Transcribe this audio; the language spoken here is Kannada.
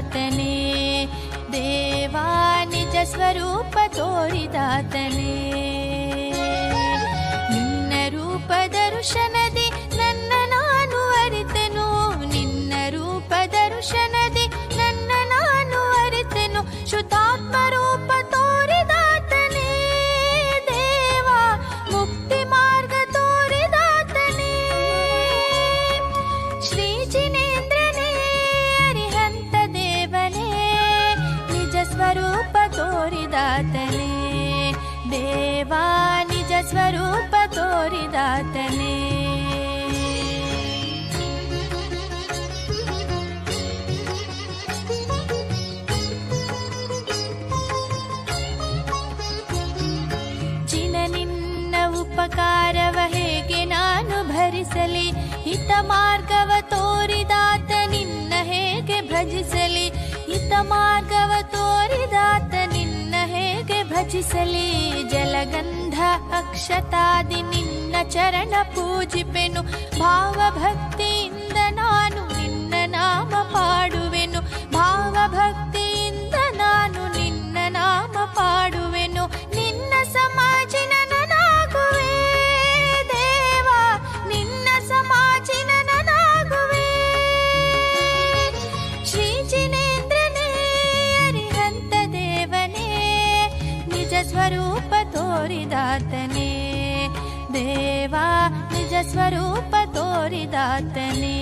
ತೋರಿದಾತನೇ ದೇವಾ ನಿಜ ಸ್ವರೂಪ ತೋರಿದಾತನೆ. ನಿನ್ನ ರೂಪ ದರ್ಶನ ತೋರಿದಾತನೇ ದೇವಾ ನಿಜ ಸ್ವರೂಪ ತೋರಿದಾತನೇ. ಉಪಕಾರವ ಹೇಗೆ ನಾನು ಭರಿಸಲಿ? ಹಿತ ಮಾರ್ಗವ ತೋರಿದಾತ ನಿನ್ನ ಹೇಗೆ ಭಜಿಸಲಿ? ಹಿತ ಮಾರ್ಗವ ತೋರಿದಾತ ಹೇಗೆ ಭಜಿಸಲಿ ಜಲಗಂಧ ಅಕ್ಷತಾದಿ ನಿನ್ನ ಚರಣ ಪೂಜಿಪೆನು ಭಾವಭಕ್ತಿಯಿಂದ ोरिदानी देवा निज स्वरूप तोरिदानी